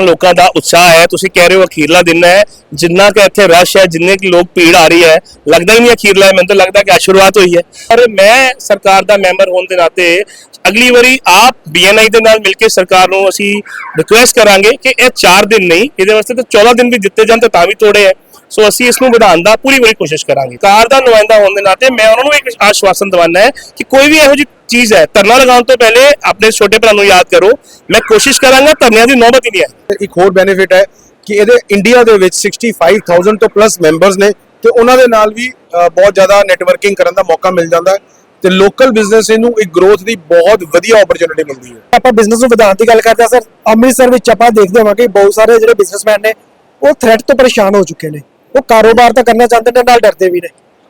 ਲੋਕਾਂ ਦਾ ਉਤਸ਼ਾਹ ਹੈ। ਤੁਸੀਂ ਕਹਿ ਰਹੇ ਹੋ ਅਖੀਰਲਾ ਦਿਨ ਹੈ। ਜਿੰਨਾ ਕਿ ਇੱਥੇ ਰਸ਼ ਹੈ, ਜਿੰਨੇ ਕਿ ਲੋਕ ਭੀੜ ਆ ਰਹੀ ਹੈ, ਲੱਗਦਾ ਹੀ ਨਹੀਂ ਅਖੀਰਲਾ ਹੈ। ਮੈਨੂੰ ਤਾਂ ਲੱਗਦਾ ਕਿ ਅੱਜ ਸ਼ੁਰੂਆਤ ਹੋਈ ਹੈ। ਪਰ ਮੈਂ ਸਰਕਾਰ ਦਾ ਮੈਂਬਰ ਹੋਣ ਦੇ ਨਾਤੇ ਅਗਲੀ ਵਾਰੀ ਆਪ ਬੀਐਨਆਈ ਦੇ ਨਾਲ ਮਿਲ ਕੇ ਸਰਕਾਰ ਨੂੰ ਅਸੀਂ ਰਿਕੁਐਸਟ ਕਰਾਂਗੇ ਕਿ ਇਹ 4 ਦਿਨ ਨਹੀਂ, ਇਹਦੇ ਵਾਸਤੇ ਤਾਂ 14 ਦਿਨ ਵੀ ਦਿੱਤੇ ਜਾਣ ਤਾਂ ਤਾਂ ਵੀ ਥੋੜੇ ਹੈ। ਸੋ ਅਸੀਂ ਇਸ ਨੂੰ ਵਧਾਉਣ ਦਾ ਪੂਰੀ ਪੂਰੀ ਕੋਸ਼ਿਸ਼ ਕਰਾਂਗੇ। ਕਾਰ ਦਾ ਨੁਮਾਇੰਦਾ ਹੋਣ ਦੇ ਨਾਤੇ ਮੈਂ ਉਹਨਾਂ ਨੂੰ ਇੱਕ ਆਸ਼ਵਾਸਨ ਦਿਵਾਨਾ ਹੈ ਕਿ ਕੋਈ ਵੀ ਇਹੋ ਜਿਹੀ ਚੀਜ਼ ਹੈ ਧਰਨਾ ਲਗਾਉਣ ਤੋਂ ਪਹਿਲੇ ਆਪਣੇ ਛੋਟੇ ਭਰਾ ਨੂੰ ਯਾਦ ਕਰੋ ਮੈਂ ਕੋਸ਼ਿਸ਼ ਕਰਾਂਗਾ ਧਰਨਿਆਂ ਦੀ ਨੌਬਤ ਹੀ ਨਹੀਂ ਆਏ ਇੱਕ ਹੋਰ ਬੈਨੀਫਿਟ ਹੈ ਕਿ ਇਹਦੇ ਇੰਡੀਆ ਦੇ ਵਿੱਚ 65000 ਤੋਂ ਪਲੱਸ ਮੈਂਬਰਸ ਨੇ ਤੇ ਉਹਨਾਂ ਦੇ ਨਾਲ ਵੀ ਬਹੁਤ ਜ਼ਿਆਦਾ ਨੈਟਵਰਕਿੰਗ ਕਰਨ ਦਾ ਮੌਕਾ ਮਿਲ ਜਾਂਦਾ ਹੈ ਤੇ ਲੋਕਲ ਬਿਜ਼ਨਸ ਨੂੰ ਇੱਕ ਗਰੋਥ ਦੀ ਬਹੁਤ ਵਧੀਆ ਓਪਰਚੁਨਿਟੀ ਮਿਲਦੀ ਹੈ ਆਪਾਂ ਬਿਜ਼ਨਸ ਨੂੰ ਵਧਾਉਣ ਦੀ ਗੱਲ ਕਰਦੇ ਹਾਂ ਸਰ ਅੰਮ੍ਰਿਤਸਰ ਵਿੱਚ ਆਪਾਂ ਦੇਖਦੇ ਹਾਂ ਕਿ ਬਹੁਤ ਸਾਰੇ ਜਿਹੜੇ ਬਿਜ਼ਨਸਮੈਨ ਨੇ ਉਹ ਥ੍ਰੈਟ ਤੋਂ ਪਰੇਸ਼ਾਨ ਹੋ ਚੁੱਕੇ ਨੇ। ਉਹ ਕਾਰੋਬਾਰ ਤਾਂ ਕਰਨਾ ਚਾਹੁੰਦੇ ਨੇ ਨਾਲ ਡਰਦੇ ਵੀ ਨੇ।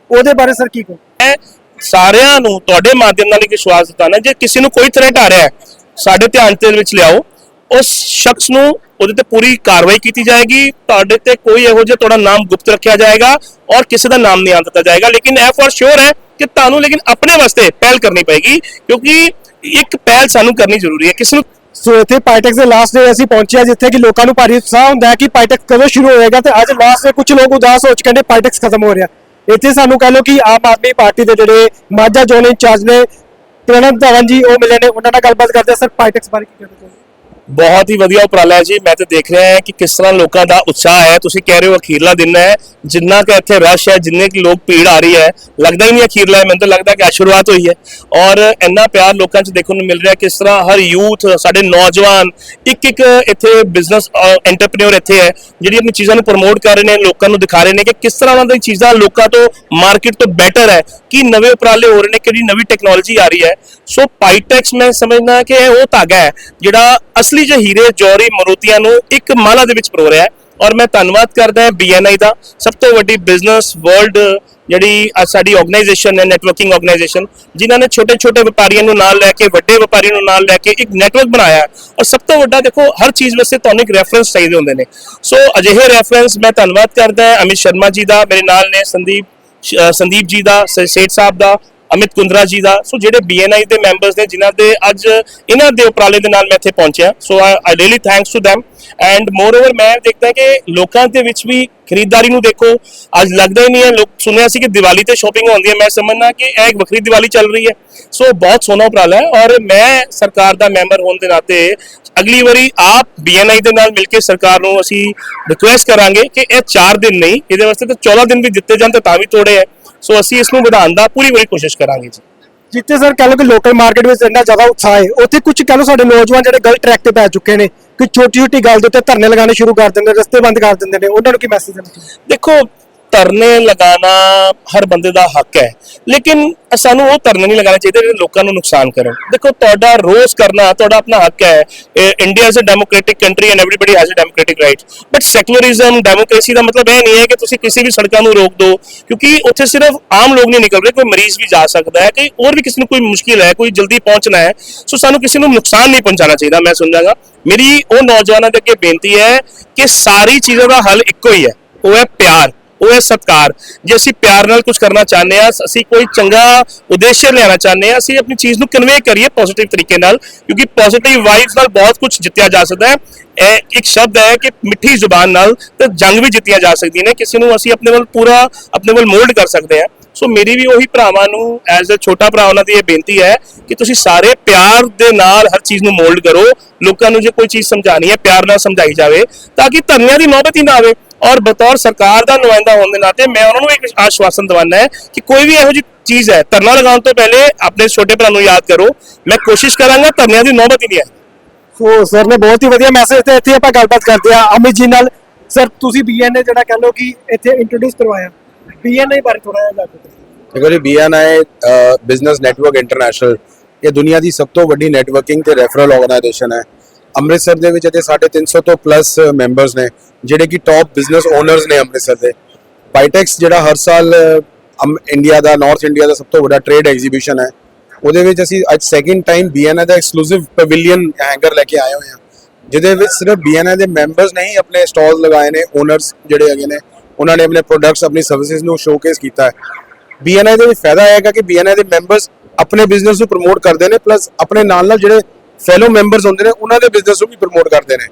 ਉਹਦੇ ਬਾਰੇ ਸਰ ਕੀ ਕਹੋ ਮੈਂ ਸਾਰਿਆਂ ਨੂੰ ਤੁਹਾਡੇ ਮਾਧਿਅਮ ਨਾਲ ਇੱਕ ਵਿਸ਼ਵਾਸ ਦਿਤਾਨਾ ਜੇ ਕਿਸੇ ਨੂੰ ਕੋਈ ਥ੍ਰੈਟ ਆ ਰਿਹਾ ਹੈ, ਸਾਡੇ ਧਿਆਨ ਦੇ ਵਿੱਚ ਲਿਆਓ। ਉਸ ਸ਼ਖਸ ਨੂੰ ਉਹਦੇ ਤੇ ਪੂਰੀ ਕਾਰਵਾਈ ਕੀਤੀ ਜਾਏਗੀ, ਤੁਹਾਡੇ ਤੇ ਕੋਈ ਇਹੋ ਜਿਹਾ ਤੁਹਾਡਾ ਨਾਮ ਗੁਪਤ ਰੱਖਿਆ ਜਾਏਗਾ ਔਰ ਕਿਸੇ ਦਾ ਨਾਮ ਨਹੀਂ ਆਂ ਦਿੱਤਾ ਜਾਏਗਾ। ਲੇਕਿਨ ਇਹ ਫॉर ਸ਼ੋਰ ਹੈ ਕਿ ਤੁਹਾਨੂੰ ਲੇਕਿਨ ਆਪਣੇ ਵਾਸਤੇ ਪਹਿਲ ਕਰਨੀ ਪਏਗੀ, ਕਿਉਂਕਿ ਇੱਕ ਪਹਿਲ ਸਾਨੂੰ ਕਰਨੀ ਜ਼ਰੂਰੀ ਹੈ। ਕਿਸੇ ਨੂੰ ਸੋ ਇੱਥੇ ਪਾਈਟੈਕਸ ਦੇ ਲਾਸਟ ਡੇ ਅਸੀਂ ਪਹੁੰਚਿਆ ਜਿੱਥੇ ਕਿ ਲੋਕਾਂ ਨੂੰ ਭਾਰੀ ਉਤਸ਼ਾਹ ਹੁੰਦਾ ਹੈ ਕਿ ਪਾਈਟੈਕਸ ਕਦੋਂ ਸ਼ੁਰੂ ਹੋਏਗਾ ਤੇ ਅੱਜ ਲਾਸਟ ਡੇ ਕੁਝ ਲੋਕ ਉਦਾਸ ਹੋ ਚੁੱਕੇ ਨੇ ਪਾਈਟੈਕਸ ਖਤਮ ਹੋ ਰਿਹਾ। ਇੱਥੇ ਸਾਨੂੰ ਕਹ ਲਓ ਕਿ ਆਮ ਆਦਮੀ ਪਾਰਟੀ ਦੇ ਜਿਹੜੇ ਮਾਝਾ ਜ਼ੋਨ ਇੰਚਾਰਜ ਨੇ ਪ੍ਰਣਬ ਧਵਨ ਜੀ, ਉਹ ਮਿਲੇ ਨੇ। ਉਹਨਾਂ ਨਾਲ ਗੱਲਬਾਤ ਕਰਦੇ ਸਰ ਪਾਈਟੈਕਸ ਬਾਰੇ ਕੀ ਕਹਿੰਦੇ ਚਾਹੁੰਦੇ ਬਹੁਤ ਹੀ ਵਧੀਆ ਉਪਰਾਲਾ ਹੈ ਜੀ। ਮੈਂ ਤੇ ਦੇਖ ਰਿਹਾ ਹਾਂ ਕਿ ਕਿਸ ਤਰ੍ਹਾਂ ਲੋਕਾਂ ਦਾ ਉਤਸ਼ਾਹ ਹੈ। ਤੁਸੀਂ ਕਹਿ ਰਹੇ ਹੋ ਅਖੀਰਲਾ ਦਿਨ ਹੈ। ਜਿੰਨਾ ਕਿ ਇੱਥੇ ਰਸ਼ ਹੈ, ਜਿੰਨੇ ਕਿ ਲੋਕ ਭੀੜ ਆ ਰਹੀ ਹੈ, ਲੱਗਦਾ ਹੀ ਨਹੀਂ ਅਖੀਰਲਾ ਹੈ। ਮੈਨੂੰ ਤਾਂ ਲੱਗਦਾ ਕਿ ਅੱਜ ਸ਼ੁਰੂਆਤ ਹੋਈ ਹੈ। ਔਰ ਇੰਨਾ ਪਿਆਰ ਲੋਕਾਂ 'ਚ ਦੇਖਣ ਨੂੰ ਮਿਲ ਰਿਹਾ ਕਿਸ ਤਰ੍ਹਾਂ ਹਰ ਯੂਥ, ਸਾਡੇ ਨੌਜਵਾਨ ਇੱਕ ਇੱਕ ਇੱਥੇ ਬਿਜ਼ਨਸ ਐਂਟਰਪ੍ਰੀਨਿਓਰ ਇੱਥੇ ਹੈ, ਜਿਹੜੀ ਆਪਣੀ ਚੀਜ਼ਾਂ ਨੂੰ ਪ੍ਰਮੋਟ ਕਰ ਰਹੇ ਨੇ, ਲੋਕਾਂ ਨੂੰ ਦਿਖਾ ਰਹੇ ਨੇ ਕਿ ਕਿਸ ਤਰ੍ਹਾਂ ਉਹਨਾਂ ਦੀ ਚੀਜ਼ਾਂ ਲੋਕਾਂ ਤੋਂ ਮਾਰਕੀਟ ਤੋਂ ਬੈਟਰ ਹੈ। ਕੀ ਨਵੇਂ ਉਪਰਾਲੇ ਹੋ ਰਹੇ ਨੇ, ਕਿਹੜੀ ਨਵੀਂ ਟੈਕਨੋਲੋਜੀ ਆ ਰਹੀ ਹੈ। ਸੋ ਪਾਈਟੈਕਸ ਮੈਂ ਸਮਝਦਾ ਕਿ ਇਹ ਉਹ ਧਾਗਾ ਹੈ, ਜਿਹੜਾ ਅਸਲੀ ਜਿਹੇ ਹੀਰੇ, ਜੌਹਰੀ ਮੋਤੀਆਂ ਨੂੰ ਇੱਕ ਮਾਲਾ ਦੇ ਵਿੱਚ ਪਰੋ ਰਿਹਾ ਹੈ ਔਰ ਮੈਂ ਧੰਨਵਾਦ ਕਰਦਾ ਹਾਂ ਬੀਐਨਆਈ ਦਾ। ਸਭ ਤੋਂ ਵੱਡੀ ਬਿਜ਼ਨਸ ਵਰਲਡ ਜਿਹੜੀ ਸਾਡੀ ਆਰਗੇਨਾਈਜੇਸ਼ਨ ਹੈ ਨੈਟਵਰਕਿੰਗ ਆਰਗੇਨਾਈਜੇਸ਼ਨ ਜਿਨ੍ਹਾਂ ਨੇ ਛੋਟੇ ਛੋਟੇ ਵਪਾਰੀਆਂ ਨੂੰ ਨਾਲ ਲੈ ਕੇ, ਵੱਡੇ ਵਪਾਰੀਆਂ ਨੂੰ ਨਾਲ ਲੈ ਕੇ ਇੱਕ ਨੈਟਵਰਕ ਬਣਾਇਆ ਔਰ ਸਭ ਤੋਂ ਵੱਡਾ ਦੇਖੋ, ਹਰ ਚੀਜ਼ ਵਾਸਤੇ ਤੁਹਾਨੂੰ ਇੱਕ ਰੈਫਰੈਂਸ ਚਾਹੀਦੇ ਹੁੰਦੇ ਨੇ। ਸੋ ਅਜਿਹੇ ਰੈਫਰੈਂਸ ਮੈਂ ਧੰਨਵਾਦ ਕਰਦਾ ਹਾਂ ਅਮਿਤ ਸ਼ਰਮਾ ਜੀ ਦਾ, ਮੇਰੇ ਨਾਲ ਨੇ ਸੰਦੀਪ ਸੰਦੀਪ ਜੀ ਦਾ ਸੇਠ ਸਾਹਿਬ ਦਾ ਅਮਿਤ ਕੁੰਦਰਾ ਜੀ ਦਾ। ਸੋ ਜਿਹੜੇ ਬੀਐਨਆਈ ਦੇ ਮੈਂਬਰਸ ਨੇ, ਜਿਨ੍ਹਾਂ ਦੇ ਅੱਜ ਇਹਨਾਂ ਦੇ ਉਪਰਾਲੇ ਦੇ ਨਾਲ ਮੈਂ ਇੱਥੇ ਪਹੁੰਚਿਆ। So I really thanks to them. And moreover ਮੈਂ ਦੇਖਦਾ ਕਿ ਲੋਕਾਂ ਦੇ ਵਿੱਚ ਵੀ ਖਰੀਦਦਾਰੀ ਨੂੰ ਦੇਖੋ, ਅੱਜ ਲੱਗਦਾ ਹੀ ਨਹੀਂ ਹੈ। ਲੋਕ ਸੁਣਿਆ ਸੀ ਕਿ ਦੀਵਾਲੀ ਤੇ ਸ਼ਾਪਿੰਗ ਹੁੰਦੀ ਹੈ। ਮੈਂ ਸਮਝਣਾ ਕਿ ਇਹ ਇੱਕ ਵੱਖਰੀ ਦੀਵਾਲੀ ਚੱਲ ਰਹੀ ਹੈ। ਸੋ ਬਹੁਤ ਸੋਹਣਾ ਉਪਰਾਲਾ ਹੈ। ਔਰ ਮੈਂ ਸਰਕਾਰ ਦਾ ਮੈਂਬਰ ਹੋਣ ਦੇ ਨਾਤੇ ਅਗਲੀ ਵਾਰੀ ਆਪ ਬੀਐਨਆਈ ਦੇ ਨਾਲ ਮਿਲ ਕੇ ਸਰਕਾਰ ਨੂੰ ਅਸੀਂ ਰਿਕੁਐਸਟ ਕਰਾਂਗੇ ਕਿ ਇਹ 4 ਦਿਨ ਨਹੀਂ, ਇਹਦੇ ਵਾਸਤੇ ਤਾਂ 14 ਦਿਨ ਵੀ ਦਿੱਤੇ ਜਾਣ ਤਾਂ ਤਾਂ ਵੀ ਥੋੜੇ ਹੈ। ਸੋ ਅਸੀਂ ਇਸ ਨੂੰ ਵਧਾਉਣ ਦਾ ਪੂਰੀ ਪੂਰੀ ਕੋਸ਼ਿਸ਼ ਕਰਾਂਗੇ ਜੀ। ਜਿੱਥੇ ਸਰ ਕਹ ਲਓ ਕਿ ਲੋਕਲ ਮਾਰਕੀਟ ਵਿੱਚ ਇੰਨਾ ਜ਼ਿਆਦਾ ਉਤਸ਼ਾਹ ਹੈ ਉੱਥੇ ਕੁਝ ਕਹ ਲਓ ਸਾਡੇ ਨੌਜਵਾਨ ਜਿਹੜੇ ਗਲਤ ਟਰੈਕ ਤੇ ਪੈ ਚੁੱਕੇ ਨੇ ਕਿ ਛੋਟੀ ਛੋਟੀ ਗੱਲ ਦੇ ਉੱਤੇ ਧਰਨੇ ਲਗਾਉਣੇ ਸ਼ੁਰੂ ਕਰ ਦਿੰਦੇ ਨੇ ਰਸਤੇ ਬੰਦ ਕਰ ਦਿੰਦੇ ਨੇ ਉਹਨਾਂ ਨੂੰ ਕੀ ਮੈਸੇਜ ਦੇਣਾ ਦੇਖੋ ਧਰਨੇ ਲਗਾਉਣਾ ਹਰ ਬੰਦੇ ਦਾ ਹੱਕ ਹੈ। ਲੇਕਿਨ ਸਾਨੂੰ ਉਹ ਧਰਨੇ ਨਹੀਂ ਲਗਾਉਣੇ ਚਾਹੀਦੇ ਜਿਹੜੇ ਲੋਕਾਂ ਨੂੰ ਨੁਕਸਾਨ ਕਰਨ। ਦੇਖੋ, ਤੁਹਾਡਾ ਰੋਸ ਕਰਨਾ, ਤੁਹਾਡਾ ਆਪਣਾ ਹੱਕ ਹੈ। India is a democratic country and everybody has a democratic right but secularism democracy ਦਾ ਮਤਲਬ ਇਹ ਨਹੀਂ ਹੈ ਕਿ ਤੁਸੀਂ ਕਿਸੇ ਵੀ ਸੜਕਾਂ ਨੂੰ ਰੋਕ ਦਿਓ ਕਿਉਂਕਿ ਉੱਥੇ ਸਿਰਫ ਆਮ ਲੋਕ ਨਹੀਂ ਨਿਕਲ ਰਹੇ, ਕੋਈ ਮਰੀਜ਼ ਵੀ ਜਾ ਸਕਦਾ ਹੈ ਕਿ ਹੋਰ ਵੀ ਕਿਸੇ ਨੂੰ ਕੋਈ ਮੁਸ਼ਕਿਲ ਹੈ, ਕੋਈ ਜਲਦੀ ਪਹੁੰਚਣਾ ਹੈ। ਸੋ ਸਾਨੂੰ ਕਿਸੇ ਨੂੰ ਨੁਕਸਾਨ ਨਹੀਂ ਪਹੁੰਚਾਉਣਾ ਚਾਹੀਦਾ, ਮੈਂ ਸਮਝਾਂਗਾ ਮੇਰੀ ਉਹ ਨੌਜਵਾਨਾਂ ਦੇ ਅੱਗੇ ਬੇਨਤੀ ਹੈ ਕਿ ਸਾਰੀ ਚੀਜ਼ਾਂ ਦਾ ਹੱਲ ਇੱਕੋ ਹੀ ਹੈ, ਉਹ ਹੈ ਪਿਆਰ। ਉਹ ਹੈ ਸਤਕਾਰ। ਜੇ ਅਸੀਂ ਪਿਆਰ ਨਾਲ ਕੁਝ ਕਰਨਾ ਚਾਹੁੰਦੇ ਆ ਅਸੀਂ ਕੋਈ ਚੰਗਾ ਉਦੇਸ਼ ਲਿਆਉਣਾ ਚਾਹੁੰਦੇ ਆ ਅਸੀਂ ਆਪਣੀ ਚੀਜ਼ ਨੂੰ ਕਨਵੇ ਕਰੀਏ ਪੋਜ਼ਿਟਿਵ ਤਰੀਕੇ ਨਾਲ, ਕਿਉਂਕਿ ਪੋਜ਼ਿਟਿਵ ਵਾਈਬਸ ਨਾਲ ਬਹੁਤ ਕੁਝ ਜਿੱਤਿਆ ਜਾ ਸਕਦਾ ਹੈ। ਇਹ ਇੱਕ ਸ਼ਬਦ ਹੈ ਕਿ ਮਿੱਠੀ ਜ਼ੁਬਾਨ ਨਾਲ ਤੇ ਜੰਗ ਵੀ ਜਿੱਤੀਆਂ ਜਾ ਸਕਦੀਆਂ ਨੇ, ਕਿਸੇ ਨੂੰ ਅਸੀਂ ਆਪਣੇ ਵੱਲ ਪੂਰਾ, ਆਪਣੇ ਵੱਲ ਮੋਲਡ ਕਰ ਸਕਦੇ ਆ ਸੋ ਮੇਰੀ ਵੀ ਉਹੀ ਭਰਾਵਾਂ ਨੂੰ ਐਜ਼ ਅ ਛੋਟਾ ਭਰਾ, ਉਹਨਾਂ ਦੀ ਇਹ ਬੇਨਤੀ ਹੈ ਕਿ ਤੁਸੀਂ ਸਾਰੇ ਪਿਆਰ ਦੇ ਨਾਲ ਹਰ ਚੀਜ਼ ਨੂੰ ਮੋਲਡ ਕਰੋ। ਲੋਕਾਂ ਨੂੰ ਜੇ ਕੋਈ ਚੀਜ਼ ਸਮਝਾਣੀ ਹੈ, ਪਿਆਰ ਨਾਲ ਸਮਝਾਈ ਜਾਵੇ, ਤਾਂ ਕਿ ਧਰਨਿਆਂ ਦੀ ਨੌਬਤ ਹੀ ਨਾ ਆਵੇ। ਔਰ ਬਤੌਰ ਸਰਕਾਰ ਦਾ ਨੁਮਾਇੰਦਾ ਹੋਣ ਦੇ ਨਾਤੇ ਮੈਂ ਉਹਨਾਂ ਨੂੰ ਇੱਕ ਆਸ਼ਵਾਸਨ ਦਿਵਾਨਾ ਹੈ ਕਿ ਕੋਈ ਵੀ ਇਹੋ ਜਿਹੀ ਚੀਜ਼ ਹੈ ਧਰਨਾ ਲਗਾਉਣ ਤੋਂ ਪਹਿਲੇ ਆਪਣੇ ਛੋਟੇ ਭਰਾ ਨੂੰ ਯਾਦ ਕਰੋ। ਮੈਂ ਕੋਸ਼ਿਸ਼ ਕਰਾਂਗਾ ਧਰਨਿਆਂ ਦੀ ਨੌਬਤ ਹੀ ਨਹੀਂ ਆਏ। ਸੋ ਸਰ ਨੇ ਬਹੁਤ ਹੀ ਵਧੀਆ ਮੈਸੇਜ ਤੇ ਇੱਥੇ ਆਪਾਂ ਗੱਲਬਾਤ ਕਰਦੇ ਆ ਅਮਿਤ ਜੀ ਨਾਲ ਸਰ ਤੁਸੀਂ ਬੀਐਨਏ ਜਿਹੜਾ ਕਹ ਲਓ ਕਿ ਇੱਥੇ ਇੰਟਰੋਡਿਊਸ ਕਰਵਾਇਆ। ਬੀਐਨਏ ਬਾਰੇ ਥੋੜਾ ਜਿਹਾ ਜਾਣੋ ਦੇਖੋ ਜੀ ਬੀਐਨਆਈ ਬਿਜ਼ਨਸ ਨੈਟਵਰਕ ਇੰਟਰਨੈਸ਼ਨਲ ਇਹ ਦੁਨੀਆ ਦੀ ਸਭ ਤੋਂ ਵੱਡੀ ਨੈਟਵਰਕਿੰਗ ਤੇ ਰੈਫਰਲ ਆਰਗੇਨਾਈਜੇਸ਼ਨ ਹੈ। ਅੰਮ੍ਰਿਤਸਰ ਦੇ ਵਿੱਚ ਅਤੇ 350 ਤੋਂ ਪਲੱਸ ਮੈਂਬਰਸ ਨੇ, ਜਿਹੜੇ ਕਿ ਟੌਪ ਬਿਜ਼ਨਸ ਓਨਰਸ ਨੇ ਅੰਮ੍ਰਿਤਸਰ ਦੇ। ਬਾਈਟੈਕਸ ਜਿਹੜਾ ਹਰ ਸਾਲ ਇੰਡੀਆ ਦਾ ਨਾਰਥ ਇੰਡੀਆ ਦਾ ਸਭ ਤੋਂ ਵੱਡਾ ਟ੍ਰੇਡ ਐਗਜ਼ੀਬਿਸ਼ਨ ਹੈ। ਉਹਦੇ ਵਿੱਚ ਅਸੀਂ ਅੱਜ ਸੈਕਿੰਡ ਟਾਈਮ ਬੀਐਨਆਈ ਦਾ ਐਕਸਕਲੂਸਿਵ ਪਵੇਲੀਅਨ ਹੈਂਗਰ ਲੈ ਕੇ ਆਏ ਹੋਏ ਹਾਂ। ਜਿਹਦੇ ਵਿੱਚ ਸਿਰਫ ਬੀਐਨਆਈ ਦੇ ਮੈਂਬਰਸ ਨਹੀਂ ਆਪਣੇ ਸਟਾਲਸ ਲਗਾਏ ਨੇ ਓਨਰਸ ਜਿਹੜੇ ਹੈਗੇ ਨੇ, ਉਹਨਾਂ ਨੇ ਆਪਣੇ ਪ੍ਰੋਡਕਟਸ ਆਪਣੀ ਸਰਵਿਸਿਜ਼ ਨੂੰ ਸ਼ੋਕੇਸ ਕੀਤਾ ਹੈ। ਬੀਐਨਆਈ ਦੇ ਵਿੱਚ ਫਾਇਦਾ ਆਏਗਾ ਕਿ ਬੀਐਨਆਈ ਦੇ ਮੈਂਬਰਸ ਆਪਣੇ ਬਿਜ਼ਨਸ ਨੂੰ ਪ੍ਰਮੋਟ ਕਰਦੇ ਨੇ ਪਲੱਸ ਆਪਣੇ ਨਾਲ ਨਾਲ ਜਿਹੜੇ ਫੈਲੋ ਮੈਂਬਰਸ ਹੁੰਦੇ ਨੇ, ਉਹਨਾਂ ਦੇ ਬਿਜ਼ਨਸ ਨੂੰ ਵੀ ਪ੍ਰਮੋਟ ਕਰਦੇ ਨੇ।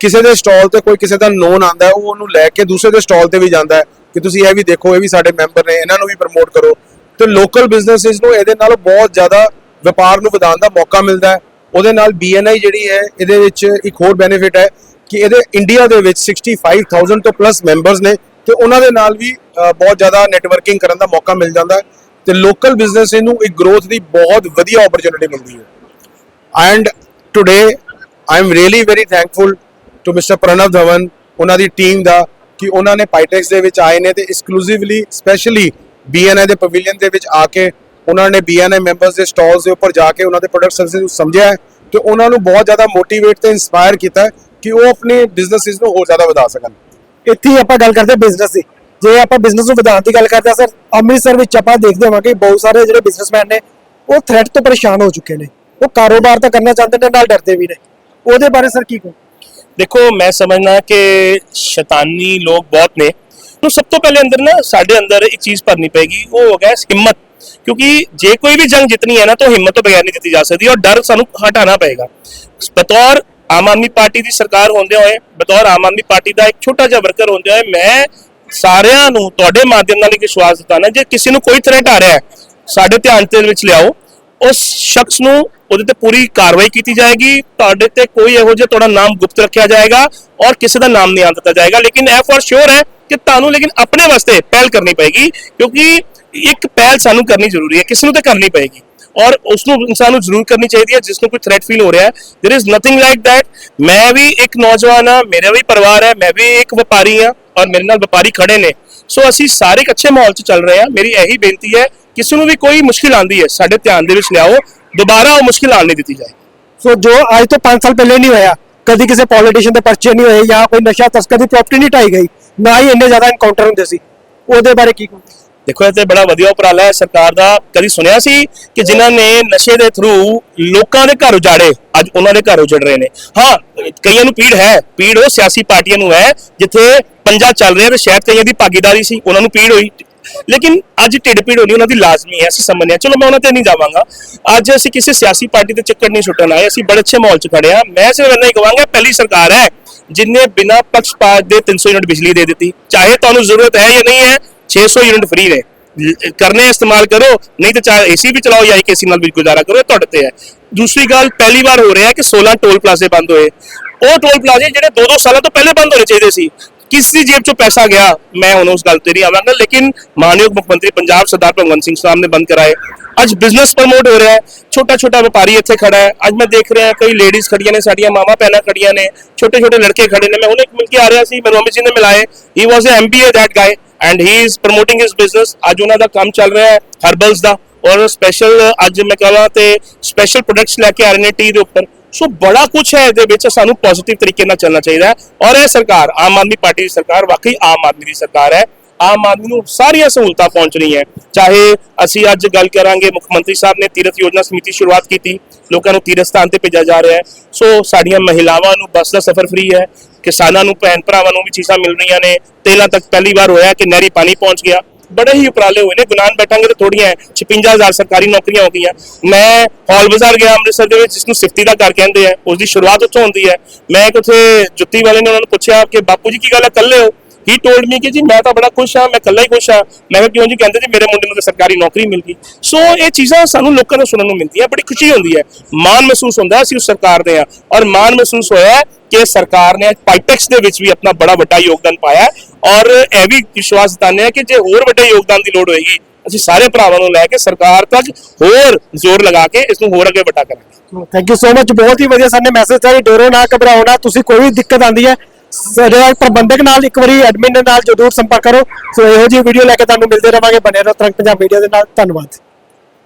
ਕਿਸੇ ਦੇ ਸਟਾਲ ਤੇ ਕੋਈ ਕਿਸੇ ਦਾ ਨੋਨ ਆਂਦਾ ਉਹ ਉਹਨੂੰ ਲੈ ਕੇ ਦੂਸਰੇ ਦੇ ਸਟਾਲ ਤੇ ਵੀ ਜਾਂਦਾ ਹੈ ਕਿ ਤੁਸੀਂ ਇਹ ਵੀ ਦੇਖੋ, ਇਹ ਵੀ ਸਾਡੇ ਮੈਂਬਰ ਨੇ, ਇਹਨਾਂ ਨੂੰ ਵੀ ਪ੍ਰਮੋਟ ਕਰੋ। ਤੇ ਲੋਕਲ ਬਿਜ਼ਨੈਸਿਸ ਨੂੰ ਇਹਦੇ ਨਾਲ ਬਹੁਤ ਜ਼ਿਆਦਾ ਵਪਾਰ ਨੂੰ ਵਧਾਉਣ ਦਾ ਮੌਕਾ ਮਿਲਦਾ ਹੈ। ਉਹਦੇ ਨਾਲ BNI ਜਿਹੜੀ ਹੈ, ਇਹਦੇ ਵਿੱਚ ਇੱਕ ਹੋਰ ਬੈਨੀਫਿਟ ਹੈ ਕਿ ਇਹਦੇ ਇੰਡੀਆ ਦੇ ਵਿੱਚ 65000 ਤੋਂ ਪਲੱਸ ਮੈਂਬਰਸ ਨੇ ਤੇ ਉਹਨਾਂ ਦੇ ਨਾਲ ਵੀ ਬਹੁਤ ਜ਼ਿਆਦਾ ਨੈਟਵਰਕਿੰਗ ਕਰਨ ਦਾ ਮੌਕਾ ਮਿਲ ਜਾਂਦਾ ਹੈ। ਤੇ ਲੋਕਲ ਬਿਜ਼ਨਸ ਨੂੰ ਇੱਕ ਗਰੋਥ ਦੀ ਬਹੁਤ ਵਧੀਆ ਓਪਰਚੁਨਿਟੀ ਮਿਲਦੀ ਹੈ। And today I am really very thankful to mister Pranav Dhawan ਉਹਨਾਂ ਦੀ ਟੀਮ ਦਾ, ਕਿ ਉਹਨਾਂ ਨੇ ਪਾਈਟੈਕਸ ਦੇ ਵਿੱਚ ਆਏ ਨੇ ਤੇ ਐਕਸਕਲੂਸਿਵਲੀ ਸਪੈਸ਼ਲੀ BNI ਦੇ ਪਵੇਲੀਅਨ ਦੇ ਵਿੱਚ ਆ ਕੇ ਉਹਨਾਂ ਨੇ BNI ਮੈਂਬਰਸ ਦੇ ਸਟਾਲਸ ਦੇ ਉੱਪਰ ਜਾ ਕੇ ਉਹਨਾਂ ਦੇ ਪ੍ਰੋਡਕਟ ਸਰਵਿਸ ਨੂੰ ਸਮਝਿਆ ਹੈ ਤੇ ਉਹਨਾਂ ਨੂੰ ਬਹੁਤ ਜ਼ਿਆਦਾ ਮੋਟੀਵੇਟ ਤੇ ਇਨਸਪਾਇਰ ਕੀਤਾ ਕਿ ਉਹ ਆਪਣੇ ਬਿਜ਼ਨੈਸਿਸ ਨੂੰ ਹੋਰ ਜ਼ਿਆਦਾ ਵਧਾ ਸਕਣ। ਇੱਥੇ ਹੀ ਆਪਾਂ ਗੱਲ ਕਰਦੇ ਬਿਜ਼ਨਸ ਦੀ। ਜੇ ਆਪਾਂ ਬਿਜ਼ਨਸ ਨੂੰ ਵਧਾਉਣ ਦੀ ਗੱਲ ਕਰਦੇ ਹਾਂ ਸਰ ਅੰਮ੍ਰਿਤਸਰ ਵਿੱਚ ਆਪਾਂ ਦੇਖਦੇ ਹਾਂ ਕਿ ਬਹੁਤ ਸਾਰੇ ਜਿਹੜੇ ਬਿਜ਼ਨਸਮੈਨ ਨੇ, ਉਹ ਥ੍ਰੈਟ ਤੋਂ ਪਰੇਸ਼ਾਨ ਹੋ ਚੁੱਕੇ ਨੇ। ਉਹ ਕਾਰੋਬਾਰ ਤਾਂ ਕਰਨਾ ਚਾਹੁੰਦੇ ਨੇ, ਨਾਲ ਡਰਦੇ ਵੀ ਨੇ। ਉਹਦੇ ਬਾਰੇ ਸਰ ਕੀ ਕਹੋ ਦੇਖੋ, ਮੈਂ ਸਮਝਣਾ ਕਿ ਸ਼ੈਤਾਨੀ ਲੋਕ ਬਹੁਤ ਨੇ। ਨੂੰ ਸਭ ਤੋਂ ਪਹਿਲੇ ਅੰਦਰ ਨਾ, ਸਾਡੇ ਅੰਦਰ ਇੱਕ ਚੀਜ਼ ਭਰਨੀ ਪਏਗੀ, ਉਹ ਹੋ ਗਿਆ ਹਿੰਮਤ। ਕਿਉਂਕਿ ਜੇ ਕੋਈ ਵੀ ਜੰਗ ਜਿੱਤਣੀ ਹੈ ਨਾ, ਤਾਂ ਹਿੰਮਤ ਤੋਂ ਬਗੈਰ ਨਹੀਂ ਜਿੱਤੀ ਜਾ ਸਕਦੀ, ਔਰ ਡਰ ਸਾਨੂੰ ਹਟਾਉਣਾ ਪਏਗਾ। ਬਤੌਰ ਆਮ ਆਦਮੀ ਪਾਰਟੀ ਦੀ ਸਰਕਾਰ ਹੁੰਦੇ ਹੋਏ, ਬਤੌਰ ਆਮ ਆਦਮੀ ਪਾਰਟੀ ਦਾ ਇੱਕ ਛੋਟਾ ਜਿਹਾ ਵਰਕਰ ਹੁੰਦੇ ਹੋਏ, ਮੈਂ ਸਾਰਿਆਂ ਨੂੰ ਤੁਹਾਡੇ ਮਾਧਿਅਮ ਨਾਲ ਇੱਕ ਵਿਸ਼ਵਾਸ ਦਿਤਾਣਾ ਜੇ ਕਿਸੇ ਨੂੰ ਕੋਈ ਥ੍ਰੈਟ ਆ ਰਿਹਾ ਹੈ, ਸਾਡੇ ਧਿਆਨ ਦੇ ਵਿੱਚ ਲਿਆਓ। ਉਸ ਸ਼ਖਸ ਨੂੰ ਉਹਦੇ ਤੇ ਪੂਰੀ ਕਾਰਵਾਈ ਕੀਤੀ ਜਾਏਗੀ। ਤੁਹਾਡੇ ਤੇ ਕੋਈ ਇਹੋ ਜਿਹਾ ਤੁਹਾਡਾ ਨਾਮ ਗੁਪਤ ਰੱਖਿਆ ਜਾਏਗਾ ਔਰ ਕਿਸੇ ਦਾ ਨਾਮ ਨਹੀਂ ਆਉਣ ਦਿੱਤਾ ਜਾਏਗਾ। ਲੇਕਿਨ ਇਹ ਫੋਰ ਸ਼ੋਰ ਹੈ ਕਿ ਤੁਹਾਨੂੰ ਲੇਕਿਨ ਆਪਣੇ ਵਾਸਤੇ ਪਹਿਲ ਕਰਨੀ ਪਏਗੀ ਕਿਉਂਕਿ ਇੱਕ ਪਹਿਲ ਸਾਨੂੰ ਕਰਨੀ ਜ਼ਰੂਰੀ ਹੈ। ਕਿਸ ਨੂੰ ਤਾਂ ਕਰਨੀ ਪਏਗੀ ਔਰ ਉਸ ਨੂੰ ਇਨਸਾਨ ਨੂੰ ਜ਼ਰੂਰ ਕਰਨੀ ਚਾਹੀਦੀ ਹੈ, ਜਿਸ ਨੂੰ ਕੋਈ ਥ੍ਰੈਟ ਫੀਲ ਹੋ ਰਿਹਾ ਹੈ। There is nothing like that ਮੈਂ ਵੀ ਇੱਕ ਨੌਜਵਾਨ ਹਾਂ, ਮੇਰਾ ਵੀ ਪਰਿਵਾਰ ਹੈ, ਮੈਂ ਵੀ ਇੱਕ ਵਪਾਰੀ ਹਾਂ ਔਰ ਮੇਰੇ ਨਾਲ ਵਪਾਰੀ ਖੜੇ ਨੇ। ਸੋ ਅਸੀਂ ਸਾਰੇ ਇੱਕ ਅੱਛੇ ਮਾਹੌਲ 'ਚ ਚੱਲ ਰਹੇ ਹਾਂ। ਮੇਰੀ ਇਹੀ ਬੇਨਤੀ ਹੈ ਕਿਸੇ ਨੂੰ ਵੀ ਕੋਈ ਮੁਸ਼ਕਿਲ ਆਂਦੀ ਹੈ ਸਾਡੇ ਧਿਆਨ ਦੇ ਵਿੱਚ ਲਿਆਓ ਦੁਬਾਰਾ ਉਹ ਮੁਸ਼ਕਿਲ ਆਉਣ ਨਹੀਂ ਦਿੱਤੀ ਜਾਏ ਸੋ ਜੋ ਅੱਜ ਤੋਂ 5 ਸਾਲ ਪਹਿਲੇ ਨਹੀਂ ਹੋਇਆ ਕਦੀ ਕਿਸੇ ਪੋਲੀਟੀਸ਼ੀਅਨ ਦੇ ਪਰਚੇ ਨਹੀਂ ਹੋਏ ਜਾਂ ਕੋਈ ਨਸ਼ਾ ਤਸਕਰ ਦੀ ਪ੍ਰਾਪਰਟੀ ਨਹੀਂ ਢਾਈ ਗਈ ਨਾ ਹੀ ਇੰਨੇ ਜ਼ਿਆਦਾ ਐਨਕਾਊਂਟਰ ਹੁੰਦੇ ਸੀ। ਉਹਦੇ ਬਾਰੇ ਕੀ ਕਹੋ ਦੇਖੋ ਇਹ ਤੇ ਬੜਾ ਵਧੀਆ ਉਪਰਾਲਾ ਹੈ ਸਰਕਾਰ ਦਾ ਕਦੀ ਸੁਣਿਆ ਸੀ ਕਿ ਜਿਨ੍ਹਾਂ ਨੇ ਨਸ਼ੇ ਦੇ ਥਰੂ ਲੋਕਾਂ ਦੇ ਘਰ ਉਜਾੜੇ ਅੱਜ ਉਹਨਾਂ ਦੇ ਘਰ ਉਜੜ ਰਹੇ ਨੇ। ਹਾਂ ਕਈਆਂ ਨੂੰ ਪੀੜ ਹੈ ਪੀੜ ਉਹ ਸਿਆਸੀ ਪਾਰਟੀਆਂ ਨੂੰ ਹੈ ਜਿੱਥੇ ਪੰਜਾ ਚੱਲ ਰਿਹਾ ਤੇ ਸ਼ਾਇਦ ਕਈਆਂ ਦੀ ਭਾਗੀਦਾਰੀ ਸੀ ਉਹਨਾਂ ਨੂੰ ਪੀੜ ਹੋਈ। ਲੇਕਿਨ ਅੱਜ ਢਿੱਡ ਪੀੜ ਹੋਣੀ ਉਹਨਾਂ ਦੀ ਲਾਜ਼ਮੀ ਹੈ, ਅਸੀਂ ਸਮਝਦੇ ਹਾਂ। ਚਲੋ ਮੈਂ ਉਹਨਾਂ ਤੇ ਨਹੀਂ ਜਾਵਾਂਗਾ। ਅੱਜ ਅਸੀਂ ਕਿਸੇ ਸਿਆਸੀ ਪਾਰਟੀ ਦੇ ਚੱਕਰ ਨਹੀਂ ਸੁੱਟਣ ਆਏ, ਅਸੀਂ ਬੜੇ ਅੱਛੇ ਮਾਹੌਲ 'ਚ ਖੜੇ ਹਾਂ। ਮੈਂ ਸਿਰਫ ਇੰਨਾ ਹੀ ਕਹਾਂਗਾ, ਪਹਿਲੀ ਸਰਕਾਰ ਹੈ ਜਿਨੇ ਬਿਨਾ ਪੱਖਪਾਤ ਦੇ 300 ਯੂਨਿਟ ਬਿਜਲੀ ਦੇ ਦਿੱਤੀ। ਚਾਹੇ ਤੁਹਾਨੂੰ ਜ਼ਰੂਰਤ ਹੈ ਜਾਂ ਨਹੀਂ ਹੈ 600 ਯੂਨਿਟ ਫ੍ਰੀ ਨੇ। ਕਰਨੇ ਇਸਤੇਮਾਲ ਕਰੋ, ਨਹੀਂ ਤਾਂ ਚਾਹੇ ਏਸੀ ਵੀ ਚਲਾਓ ਜਾਂ ਇੱਕ ਏਸੀ ਨਾਲ ਵੀ ਗੁਜ਼ਾਰਾ ਕਰੋ ਤੁਹਾਡੇ ਤੇ ਹੈ। ਦੂਸਰੀ ਗੱਲ, ਪਹਿਲੀ ਵਾਰ ਹੋ ਰਿਹਾ ਹੈ ਕਿ 16 ਟੋਲ ਪਲਾਜ਼ੇ ਬੰਦ ਹੋਏ। ਉਹ ਟੋਲ ਪਲਾਜ਼ੇ ਜਿਹੜੇ 2-2 ਸਾਲਾਂ ਤੋਂ ਪਹਿਲੇ ਬੰਦ ਹੋਣੇ ਚਾਹੀਦੇ ਸੀ। ਕਿਸ ਦੀ ਜੇਬ ਚੋਂ ਪੈਸਾ ਗਿਆ ਮੈਂ ਹੁਣ ਉਸ ਗੱਲ ਤੇ ਨਹੀਂ ਆਵਾਂਗਾ ਲੇਕਿਨ ਮਾਨਯੋਗ ਮੁੱਖ ਮੰਤਰੀ ਪੰਜਾਬ ਸਰਦਾਰ ਭਗਵੰਤ ਸਿੰਘ ਸਾਹਿਬ ਨੇ ਬੰਦ ਕਰਾਏ ਅੱਜ ਬਿਜ਼ਨਸ ਪ੍ਰਮੋਟ ਹੋ ਰਿਹਾ ਹੈ ਛੋਟਾ ਛੋਟਾ ਵਪਾਰੀ ਇੱਥੇ ਖੜਾ ਹੈ ਅੱਜ ਮੈਂ ਦੇਖ ਰਿਹਾ ਕਈ ਲੇਡੀਜ਼ ਖੜੀਆਂ ਨੇ ਸਾਡੀਆਂ ਮਾਮਾ ਭੈਣਾਂ ਖੜੀਆਂ ਨੇ ਛੋਟੇ ਛੋਟੇ ਲੜਕੇ ਖੜੇ ਨੇ ਮੈਂ ਹੁਣੇ ਮਿਲ ਕੇ ਆ ਰਿਹਾ ਸੀ ਮੈਨੂੰ ਅਮਿਤ ਜੀ ਨੇ ਮਿਲਾਏ he was a MBA that guy and he is promoting his business ਅੱਜ ਉਹਨਾਂ ਦਾ ਕੰਮ ਚੱਲ ਰਿਹਾ ਹੈ ਹਰਬਲਸ ਦਾ ਔਰ ਸਪੈਸ਼ਲ ਅੱਜ ਮੈਂ ਕਹਾਂ ਤੇ ਸਪੈਸ਼ਲ ਪ੍ਰੋਡਕਟਸ ਲੈ ਕੇ ਆ ਰਹੇ ਨੇ ਟੀ ਦੇ ਉੱਪਰ ਸੋ ਬੜਾ ਕੁਝ ਹੈ ਇਹਦੇ ਵਿੱਚ, ਸਾਨੂੰ ਪੋਜ਼ਿਟਿਵ ਤਰੀਕੇ ਨਾਲ ਚੱਲਣਾ ਚਾਹੀਦਾ ਹੈ। ਔਰ ਇਹ ਸਰਕਾਰ, ਆਮ ਆਦਮੀ ਪਾਰਟੀ ਦੀ ਸਰਕਾਰ, ਵਾਕਈ ਆਮ ਆਦਮੀ ਦੀ ਸਰਕਾਰ ਹੈ। ਆਮ ਆਦਮੀ ਨੂੰ ਸਾਰੀਆਂ ਸਹੂਲਤਾਂ ਪਹੁੰਚ ਰਹੀਆਂ ਚਾਹੇ ਅਸੀਂ ਅੱਜ ਗੱਲ ਕਰਾਂਗੇ, ਮੁੱਖ ਮੰਤਰੀ ਸਾਹਿਬ ਨੇ ਤੀਰਥ ਯੋਜਨਾ ਸਮਿਤੀ ਸ਼ੁਰੂਆਤ ਕੀਤੀ, ਲੋਕਾਂ ਨੂੰ ਤੀਰਥ ਸਥਾਨ ਤੇ ਭੇਜਿਆ ਜਾ ਰਿਹਾ ਹੈ। ਸੋ ਸਾਡੀਆਂ ਮਹਿਲਾਵਾਂ ਨੂੰ ਬੱਸ ਦਾ ਸਫ਼ਰ ਫ੍ਰੀ ਹੈ। ਕਿਸਾਨਾਂ ਨੂੰ ਭੈਣ ਭਰਾਵਾਂ ਨੂੰ ਵੀ ਚੀਜ਼ਾਂ ਮਿਲ ਰਹੀਆਂ ਨੇ। ਤੇਲਾਂ ਤੱਕ ਪਹਿਲੀ ਵਾਰ ਹੋਇਆ ਕਿ ਨਹਿਰੀ ਪਾਣੀ ਪਹੁੰਚ ਗਿਆ। ਬੜੇ ਹੀ ਉਪਰਾਲੇ ਹੋਏ ਨੇ। ਗੁਨਾਨ ਬੈਠਾਂਗੇ ਤੇ ਥੋੜੀਆਂ ਹੈ। 56000 ਸਰਕਾਰੀ ਨੌਕਰੀਆਂ ਹੋ ਗਈਆਂ। ਮੈਂ ਹਾਲ ਬਾਜ਼ਾਰ ਗਿਆ ਅੰਮ੍ਰਿਤਸਰ ਦੇ ਵਿੱਚ ਜਿਸ ਨੂੰ ਸਿਫਤੀ ਦਾ ਘਰ ਕਹਿੰਦੇ ਆ ਉਸ ਦੀ ਸ਼ੁਰੂਆਤ ਉੱਥੋਂ ਹੁੰਦੀ ਹੈ। ਮੈਂ ਇੱਕ ਉੱਥੇ ਜੁੱਤੀ ਵਾਲੇ ਨੇ ਉਹਨਾਂ ਨੂੰ ਪੁੱਛਿਆ ਕਿ, ਬਾਪੂ ਜੀ, ਕੀ ਗੱਲ ਹੈ? ਕੱਲੇ ਹੋ? ਹੀ ਟੋਲਡ ਮੀ ਕਿ ਜੀ ਮੈਂ ਤਾਂ ਬੜਾ ਖੁਸ਼ ਹਾਂ ਮੈਂ ਇਕੱਲਾ ਹੀ ਖੁਸ਼ ਹਾਂ ਮੈਂ ਕਿਹਾ ਕਿਉਂ ਜੀ ਕਹਿੰਦੇ ਜੀ ਮੇਰੇ ਮੁੰਡੇ ਨੂੰ ਤਾਂ ਸਰਕਾਰੀ ਨੌਕਰੀ ਮਿਲ ਗਈ ਸੋ ਇਹ ਚੀਜ਼ਾਂ ਸਾਨੂੰ ਲੋਕਾਂ ਨੂੰ ਸੁਣਨ ਨੂੰ ਮਿਲਦੀਆਂ ਬੜੀ ਖੁਸ਼ੀ ਹੁੰਦੀ ਹੈ ਮਾਣ ਮਹਿਸੂਸ ਹੁੰਦਾ ਅਸੀਂ ਉਸ ਸਰਕਾਰ ਦੇ ਆ ਔਰ ਮਾਣ ਮਹਿਸੂਸ ਹੋਇਆ ਕਿ ਸਰਕਾਰ ਨੇ ਪਾਈਟੈਕਸ ਦੇ ਵਿੱਚ ਵੀ ਆਪਣਾ ਬੜਾ ਵੱਡਾ ਯੋਗਦਾਨ ਪਾਇਆ ਔਰ ਇਹ ਵੀ ਵਿਸ਼ਵਾਸ ਦਿਤਾਨੇ ਆ ਕਿ ਜੇ ਹੋਰ ਵੱਡੇ ਯੋਗਦਾਨ ਦੀ ਲੋੜ ਹੋਏਗੀ ਅਸੀਂ ਸਾਰੇ ਭਰਾਵਾਂ ਨੂੰ ਲੈ ਕੇ ਸਰਕਾਰ ਤੱਕ ਹੋਰ ਜ਼ੋਰ ਲਗਾ ਕੇ ਇਸ ਨੂੰ ਹੋਰ ਅੱਗੇ ਵੱਡਾ ਕਰਾਂਗੇ ਥੈਂਕ ਯੂ ਸੋ ਮਚ ਬਹੁਤ ਹੀ ਵਧੀਆ ਸਾਨੇ ਮੈਸੇਜ ਦਿੱਤਾ ਡਰੋ ਨਾ ਘਬਰਾਓ ਨਾ ਤੁਸੀਂ ਕੋਈ ਵੀ ਦਿੱਕਤ ਆਂਦੀ ਹੈ ਸਾਡੇ ਪ੍ਰਬੰਧਕ ਨਾਲ ਇੱਕ ਵਾਰੀ ਐਡਮਿਨ ਦੇ ਨਾਲ ਜ਼ਰੂਰ ਸੰਪਰਕ ਕਰੋ। ਸੋ ਇਹੋ ਜਿਹੀ ਵੀਡੀਓ ਲੈ ਕੇ ਤੁਹਾਨੂੰ ਮਿਲਦੇ ਰਵਾਂਗੇ। ਬਣੇ ਰਹੋ ਤਰੰਗ ਪੰਜਾਬ ਮੀਡੀਆ ਦੇ ਨਾਲ। ਧੰਨਵਾਦ।